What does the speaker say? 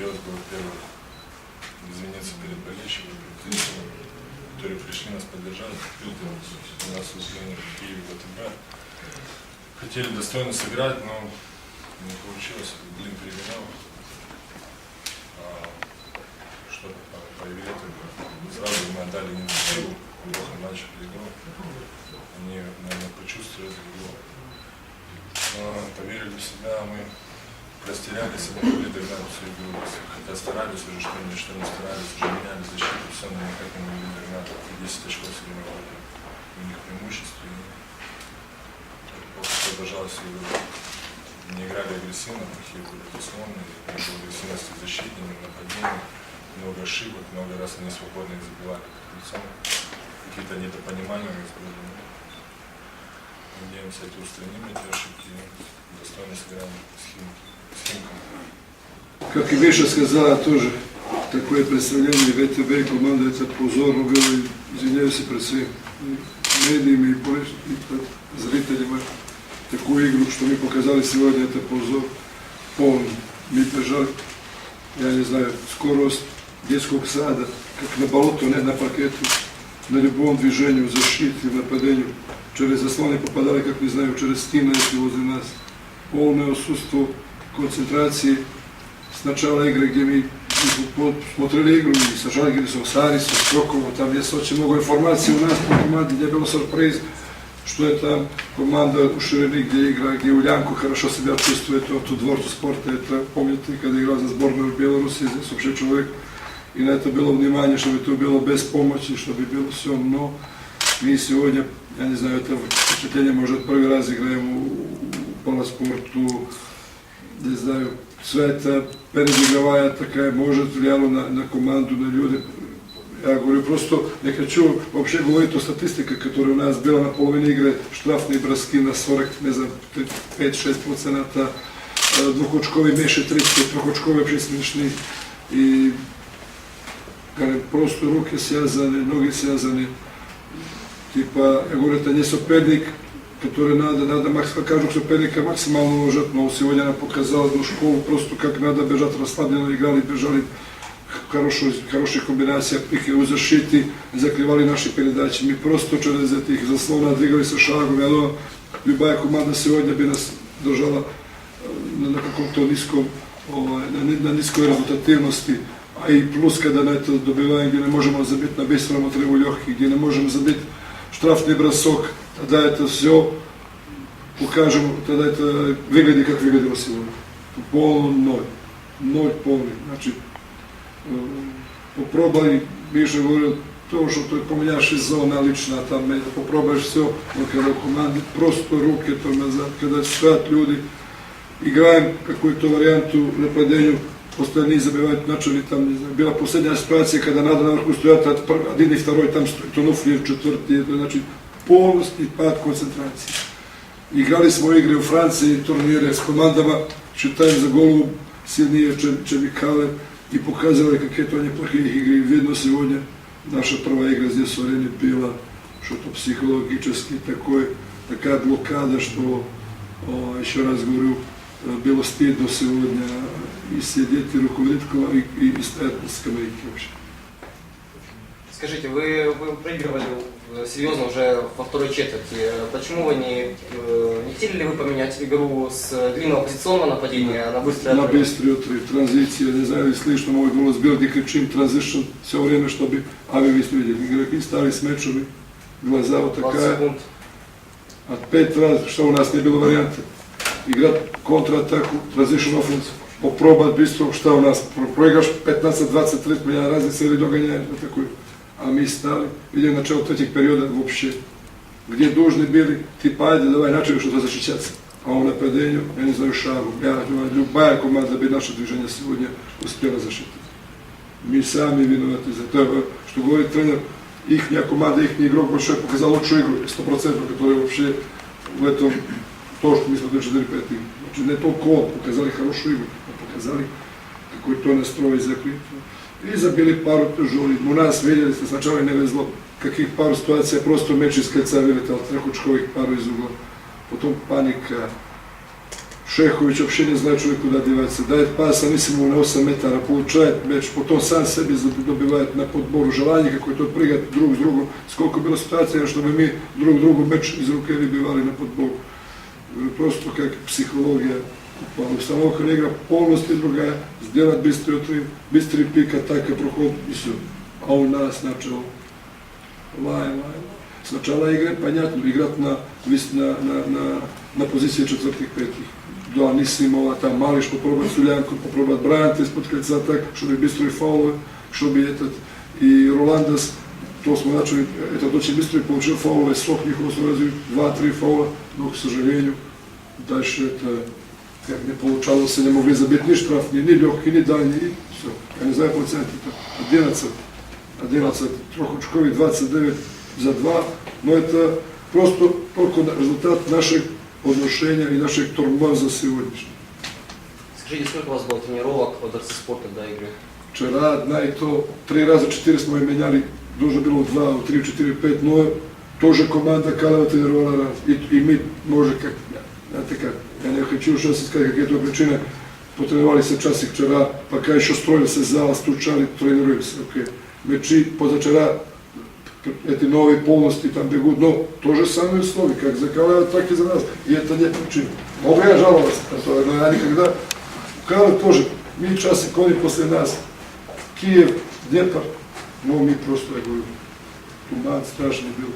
Хотелось бы, во-первых, извиниться перед болельщиками, перед зрителями, которые пришли нас поддержать. У нас выступление в Киеве ВТБ. Хотели достойно сыграть, но не получилось. Блин, перегонял. А, Что там, только. Сразу мы отдали инициативу, плохо начали игру. Они, наверное, почувствовали игру. Но поверили в себя, а мы растерялись и могли догнать всю игру. Хотя старались уже, что ни что не старались, уже меняли защиту, все, но никак не могли догнать. И 10 очков все у них преимущество. И просто продолжалась игра. Не играли агрессивно, плохие были безусловно, не было агрессивности в защите, не в нападении, много ошибок, много раз они свободно их забивали лицом. Какие-то недопонимания у нас были. Надеемся, эти устраним эти ошибки и достойно сыграем с Химкой. Как и Миша сказала тоже, такое представление ВТБ команда это позорно было, извиняюсь и пред всем медиями и и зрителями. Такую игру, что мы показали сегодня, это позор полный. Мы держали, я не знаю, скорость детского сада, как на болото, не на паркету, на любом движении, защите, в нападении. Через заслоны попадали, как не знаю, через стены, если возле нас. Полное отсутствие концентрации с начала игры, где мы смотрели игру и с Жальгирисом, с Арисом, с Кроковым, там есть очень много информации у нас по команде, где был сюрприз, что это команда у Ширины, где игра, где Улянку хорошо себя чувствует, вот у дворцу спорта, это помните, когда играл за сборную Беларуси, здесь вообще человек, и на это было внимание, чтобы это было без помощи, чтобы было все, но мы сегодня, я не знаю, это впечатление, может, первый раз играем у, у полоспорту, не знаю, sve это переигровая такая, может, влияло на, на команду, на люди. Я говорю, просто не хочу вообще говорить о статистике, которая у нас была на половине игры, штрафные броски на 40, не знаю, 5-6 процента, э, двухочковый меньше 30, трехочковый вообще смешный. И кажem, просто руки связаны, ноги связаны. Типа, я говорю, это не соперник, который надо, надо, кажу, соперника максимально уважать, но сегодня она показала одну школу, просто как надо бежать расслабленно, играли, бежали в хорошую, хороших комбинациях, пики у защите, закрывали наши передачи. Мы просто через этих заслонов двигались шагом. Я думаю, любая команда сегодня бы нас держала э, на, на каком-то низком, на, на низкoj rezultativnosti, a i plus kada na to dobivanje gdje ne možemo zabiti na bistrom trebu ljohki, gdje ne možemo zabiti štrafni brasok, to sve, pokažemo, tada je to, vygledi kako vygledilo сегодня. Polno noj, noj polni, znači, um, попробуй, Миша говорил, то, что ты поменяешь из зона лично, там, э, попробуешь все, но когда команды, просто руки тормозят, когда стоят люди, играем какую-то варианту нападению, остальные забивают, начали там, не знаю, была последняя ситуация, когда надо наверху стоять, пр- один и второй там стоит, Тунуфли в четвертый, это значит полностью пад концентрации. Играли smo igre u Franciji, turnire s komandama, считаем за голову сильнее, чем, чем и Кале, и показывали, какие то они плохие игры. Видно сегодня, наша первая игра здесь в арене была, что-то психологически такой, такая блокада, что, о, еще раз говорю, было стыдно сегодня и сидеть, и руководить, и, и, и стоять на скамейке вообще. Скажите, вы, вы проигрывали э, серьезно уже во второй четверти. Э, Почему вы не, э, не хотели ли вы поменять игру с длинного позиционного нападения на быстрое на отрыв? быстрый отрыв, транзиция, не знаю, слышно мой голос был, где кричим транзишн все время, чтобы, а вы ведь видели, игроки стали с мячами, глаза вот 20 такая, от пять раз, что у нас не было варианта, играть контратаку, транзишн офенс, попробовать быстро, что у нас, Про- проиграешь 15-20, 30 меня разница или догоняешь на такой, а мы стали, видели начало третьих периода вообще, где должны были, типа, айде, давай, начали что-то защищаться. А у нападению, я не знаю, шагу. Я думаю, любая команда бы наше движение сегодня успела защитить. Мы сами виноваты за то, что говорит тренер, их команда, их игрок большой показал лучшую игру, 100%, который вообще в этом, то, что мы смотрели 4 5 Значит, не только он, показали хорошую игру, а показали какой-то настрой И забили пару тяжелых. У нас видели, что сначала не везло, каких пару ситуаций, просто мяч из кольца вылетел, трехочковых пару из угла. Потом паника, uopće ne zna čovjek kuda djevaca. Daje pasa, mislim mu na 8 metara, получает sebi dobivaje na podboru želanje kako je to prigat drug s drugom. Skoliko je bilo situacija što bi mi drug drugu meč iz ruke vybivali na podboru. Просто как психология. Упала. Само kada igra полностью другая, сделать быстрый отрыв, быстрый пик, атака, проход и все. А у нас начал лай, лай. Сначала играть, понятно, играть на, на, на, на, на позиции четвертых, пятых. Да, Нисимова, там Малиш попробовать Сулянку, попробовать Брайанта из-под кольца так, чтобы быстрые фаулы, чтобы этот, и Роландас, то мы начали, этот очень быстро получил фаулы, сок них развил, два-три фаула, но, к сожалению, дальше это как не получалось, не могли забить ни штраф, ни, ни легкий, ни дальний, и все. Я не знаю процент, это 11, 11, трехочковый, 29 за 2, но это просто только результат наших отношений и наших тормозов сегодняшних. Скажите, сколько у вас было тренировок в Дворце спорта до игры? Вчера одна и то, три раза четыре мы меняли, должно было два, три, четыре, пять, но тоже команда Калева тренировала. И, и мы, может, как, знаете как, я не хочу сейчас сказать, какие то причины, потренировали се часик вчера, пока еще строился зал, стучали, тренируемся, окей. Мячи позавчера, эти новые полностью там бегут, но то же самое условия, как за Калева, так и за нас, и это не причина. Могу я жаловаться, на то, но я никогда, Калев тоже, ми часик, они после нас, Киев, Днепр, ну мы просто, я говорю, туман страшный был.